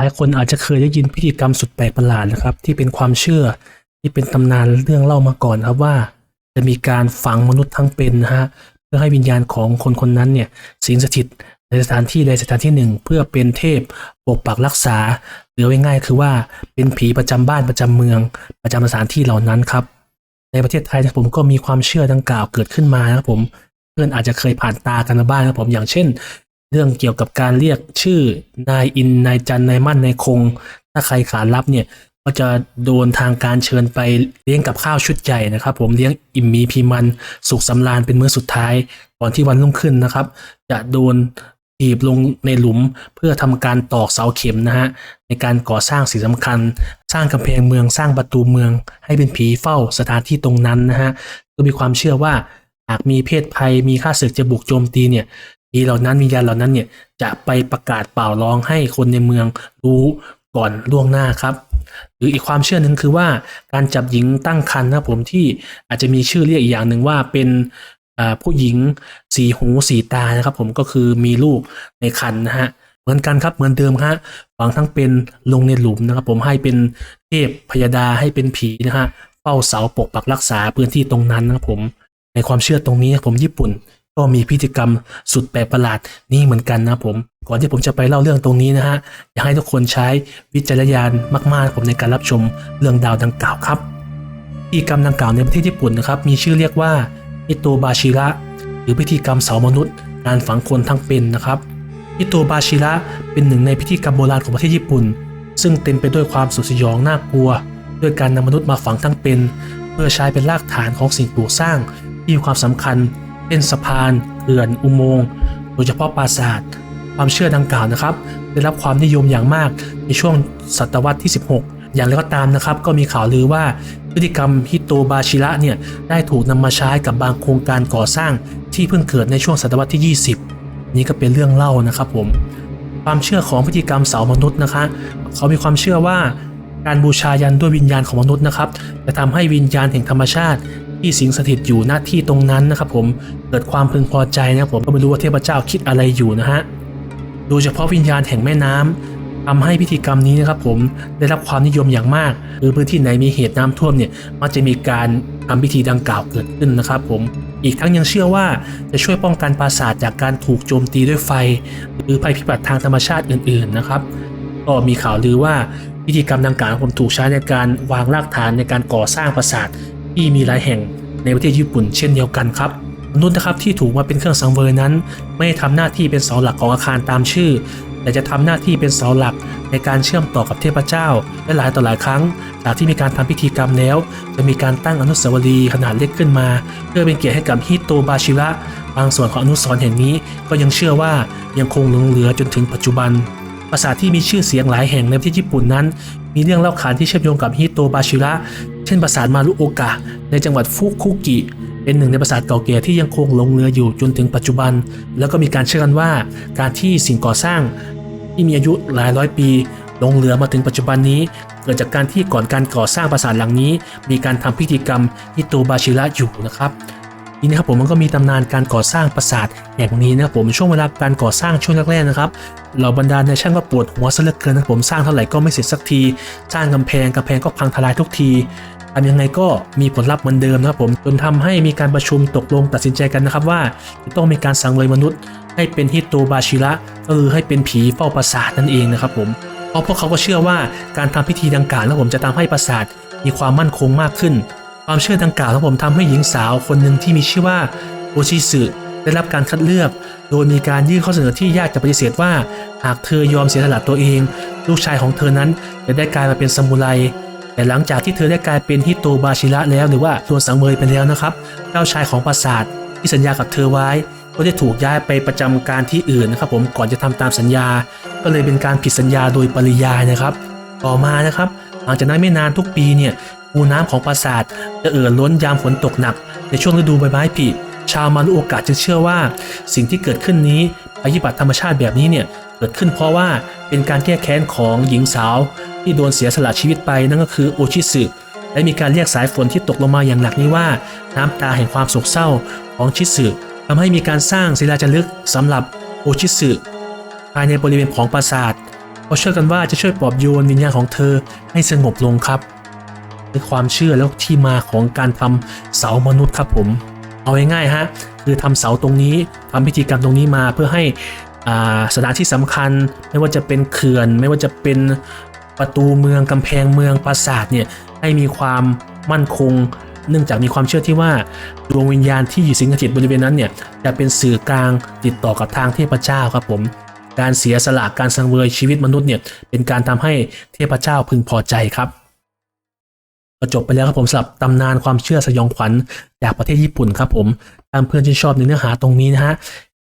หลายคนอาจจะเคยได้ยินพิธีกรรมสุดแปลกประหลาดนะครับ ที่เป็นความเชื่อที่เป็นตำนานเรื่องเล่ามาก่อนครับว่า จะมีการฝังมนุษย์ทั้งเป็นนะฮะเพื่อให้วิญญาณของคนคนนั้นเนี่ยสิงสถิตในสถานที่ใดสถานที่หนึ่ง เพื่อเป็นเทพปกปักรักษาหรือว่าง่ายคือว่าเป็นผีประจำบ้านประจำเมือง ประจำสถานที่เหล่านั้นครับ ในประเทศไทยนะผมก็มีความเชื่อดังกล่าวเกิดขึ้นมานะครับผมเพื่อนอาจจะเคยผ่านตากันมาบ้างนะครับผมอย่างเช่น เรื่องเกี่ยวกับการเรียกชื่อนายอินนายจันนายมั่นนายคง ถ้าใครขารับเนี่ยก็จะโดนทางการเชิญไปเลี้ยงกับข้าวชุดใหญ่นะครับ ผมเลี้ยงอิ่มมีพีมันสุขสำราญเป็นมื้อสุดท้ายก่อนที่วันรุ่งขึ้นนะครับ จะโดนถีบลงในหลุมเพื่อทำการตอกเสาเข็มนะฮะในการก่อสร้างสิ่งสำคัญ สร้างกำแพงเมืองสร้างประตูเมือง ให้เป็นผีเฝ้าสถานที่ตรงนั้นนะฮะก็มีความเชื่อว่าหากมีเพศภัยมีข้าศึกจะบุกโจมตีเนี่ย ผีเหล่านั้นวิญญาณเหล่านั้นเนี่ยจะไปประกาศเป่าร้องให้คนในเมืองรู้ก่อนล่วงหน้าครับ หรืออีกความเชื่อหนึ่งคือว่าการจับหญิงตั้งครรภ์นะครับผมที่อาจจะมีชื่อเรียกอีกอย่างหนึ่งว่าเป็นผู้หญิงสีหูสีตานะครับ ผมก็คือมีลูกในครรภ์นะฮะเหมือนกันครับเหมือนเดิมฮะฝังทั้งเป็นลงในหลุมนะครับ ผมให้เป็นเทพพยดาให้เป็นผีนะฮะเฝ้าเสาปกปักรักษาพื้นที่ตรงนั้นนะครับผมในความเชื่อตรงนี้ผมญี่ปุ่น ก็มีพิธีกรรมสุดแปลกประหลาดนี่เหมือนกันนะผม ก่อนที่ผมจะไปเล่าเรื่องตรงนี้นะฮะอยากให้ทุกคนใช้วิจารณญาณมากๆผมในการรับชมเรื่องดาวดังกล่าวครับพิธีกรรมดังกล่าวในประเทศญี่ปุ่นนะครับมีชื่อเรียกว่าอิโตบาชิระหรือพิธีกรรมเสามนุษย์การฝังคนทั้งเป็นนะครับอิโตบาชิระเป็นหนึ่งในพิธีกรรมโบราณของประเทศญี่ปุ่น ซึ่งเต็มไปด้วยความสุดสยองน่ากลัว ด้วยการนำมนุษย์มาฝังทั้งเป็น เพื่อใช้เป็นรากฐานของสิ่งปลูกสร้างที่มีความสำคัญ เป็นสะพานเขื่อนอุโมงค์โดยเฉพาะปราสาท ความเชื่อดังกล่าวนะครับ ได้รับความนิยมอย่างมากในช่วงศตวรรษที่ 16 อย่างไรก็ตามนะครับ ก็มีข่าวลือว่าพฤติกรรมฮิโตบาชิระเนี่ยได้ถูกนำมาใช้กับบางโครงการก่อสร้างที่เพิ่งเกิดในช่วงศตวรรษที่ 20 นี่ก็เป็นเรื่องเล่านะครับผมความเชื่อของพิธีกรรมเสามนุษย์นะคะ เขามีความเชื่อว่าการบูชายันด้วยวิญญาณของมนุษย์นะครับ จะทำให้วิญญาณแห่งธรรมชาติ ที่สิงสถิตอยู่หน้าที่ตรงนั้นนะครับผมเกิดความพึงพอใจนะผมก็ไม่รู้ว่าเทพเจ้าคิดอะไรอยู่นะฮะโดยเฉพาะวิญญาณแห่งแม่น้ำทำให้พิธีกรรมนี้นะครับผมได้รับความนิยมอย่างมากหรือพื้นที่ไหนมีเหตุน้ำท่วมเนี่ยมักจะมีการทำพิธีดังกล่าวเกิดขึ้นนะครับผมอีกทั้งยังเชื่อว่าจะช่วยป้องกันปราสาทจากการถูกโจมตีด้วยไฟ หรือภัยพิบัติทางธรรมชาติอื่น ๆนะครับ ก็มีข่าวลือว่าพิธีกรรมดังกล่าวผมถูกใช้ในการวางรากฐานในการก่อสร้างปราสาท ที่มีหลายแห่งในประเทศญี่ปุ่นเช่นเดียวกันครับมนุษย์นะครับที่ถูกมาเป็นเครื่องสังเวยนั้น ไม่ได้ทำหน้าที่เป็นเสาหลักของอาคารตามชื่อ แต่จะทำหน้าที่เป็นเสาหลักในการเชื่อมต่อกับเทพเจ้า และหลายต่อหลายครั้งจากที่มีการทำพิธีกรรมแล้ว จะมีการตั้งอนุสาวรีย์ขนาดเล็กขึ้นมา เพื่อเป็นเกียรติให้กับฮิโตบาชิระบางส่วนของอนุสรณ์แห่งนี้ก็ยังเชื่อว่ายังคงหลงเหลือจนถึงปัจจุบันปราสาทที่มีชื่อเสียงหลายแห่งในประเทศญี่ปุ่นนั้น มีเรื่องเล่าขานที่เชื่อมโยงกับฮิโตบาชิระ เช่นปราสาทมารุโอกะ ในจังหวัดฟุกุกิ เป็นหนึ่งในปราสาทเก่าแก่ที่ยังคงลงเหลืออยู่จนถึงปัจจุบัน แล้วก็มีการเชื่อกันว่าการที่สิ่งก่อสร้างที่มีอายุหลายร้อยปีลงเหลือมาถึงปัจจุบันนี้ เกิดจากการที่ก่อนการก่อสร้างปราสาทหลังนี้ มีการทำพิธีกรรมฮิโตบาชิระอยู่นะครับทีนี้ครับผมมันก็มีตำนานการก่อสร้างปราสาทแห่งนี้นะครับผมช่วงเวลาการก่อสร้างช่วงแรกๆนะครับเหล่าบรรดาในช่างก็ปวดหัวซะเหลือเกินนะผมสร้างเท่าไหร่ก็ไม่เสร็จสักที สร้างกำแพงกำแพงก็พังทลายทุกที ทำยังไงก็มีผลลัพธ์เหมือนเดิมนะครับผมจนทำให้มีการประชุมตกลงตัดสินใจกันนะครับว่าจะต้องมีการสังเวยมนุษย์ ให้เป็นฮิโตบาชิระก็คือให้เป็นผีเฝ้าปราสาทนั่นเองนะครับผมเพราะพวกเขาก็เชื่อว่าการทำพิธีดังกล่าวนะครับผมจะทำให้ปราสาทมีความมั่นคงมากขึ้น ความเชื่อดังกล่าวครับผมทำให้หญิงสาวคนหนึ่งที่มีชื่อว่าโอชิสึได้รับการคัดเลือก โดยมีการยื่นข้อเสนอที่ยากจะปฏิเสธว่า หากเธอยอมเสียสละตัวเอง ลูกชายของเธอนั้นจะได้กลายมาเป็นซามูไร แต่หลังจากที่เธอได้กลายเป็นฮิโตบาชิระแล้วหรือว่าตัวสังเวยไปแล้วนะครับ เจ้าชายของปราสาทที่สัญญากับเธอไว้ ก็ได้ถูกย้ายไปประจำการที่อื่นนะครับผมก่อนจะทำตามสัญญา ก็เลยเป็นการผิดสัญญาโดยปริยายนะครับ ต่อมานะครับ หลังจากนั้นไม่นานทุกปีเนี่ยคูน้ำของปราสาทจะเอ่อล้นยามฝนตกหนัก ในช่วงฤดูใบไม้ผลิชาวมารุโอกะจึงเชื่อว่า สิ่งที่เกิดขึ้นนี้ภัยพิบัติธรรมชาติแบบนี้เนี่ย เกิดขึ้นเพราะว่าเป็นการแก้แค้นของหญิงสาว ที่โดนเสียสละชีวิตไปนั่นก็คือโอชิสึและมีการเรียกสายฝนที่ตกลงมาอย่างหนักนี้ว่า น้ำตาแห่งความโศกเศร้าของชิสึทำให้มีการสร้างศิลาจารึกสำหรับโอชิสึภายในบริเวณของปราสาทเขาเชื่อกันว่าจะช่วยปลอบโยนวิญญาณของเธอให้สงบลงครับเป็นความเชื่อแล้วที่มาของการทำเสามนุษย์ครับผม เอาง่ายๆฮะคือทำเสาตรงนี้ทำพิธีกรรมตรงนี้มาเพื่อให้ สถานที่สำคัญ ไม่ว่าจะเป็นเขื่อน ไม่ว่าจะเป็นประตูเมืองกำแพงเมืองปราสาทเนี่ยให้มีความมั่นคง เนื่องจากมีความเชื่อที่ว่าดวงวิญญาณที่อยู่สิงสถิตบริเวณนั้นเนี่ยจะเป็นสื่อกลางติดต่อกับทางเทพเจ้าครับผมการเสียสละการสังเวยชีวิตมนุษย์เนี่ยเป็นการทำให้เทพเจ้าพึงพอใจครับก็จบไปแล้วครับผมสำหรับตำนานความเชื่อสยองขวัญจากประเทศญี่ปุ่นครับผมตามเพื่อนที่ชอบในเนื้อหาตรงนี้นะฮะ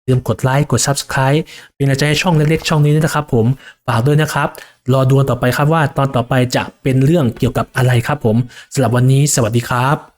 ลืมกดไลค์กด Subscribe เป็นกำลังใจให้ช่องเล็กๆช่องนี้ด้วยนะครับผมฝากด้วยนะครับ รอดูต่อไปครับว่าตอนต่อไปจะเป็นเรื่องเกี่ยวกับอะไรครับผมสำหรับวันนี้สวัสดีครับ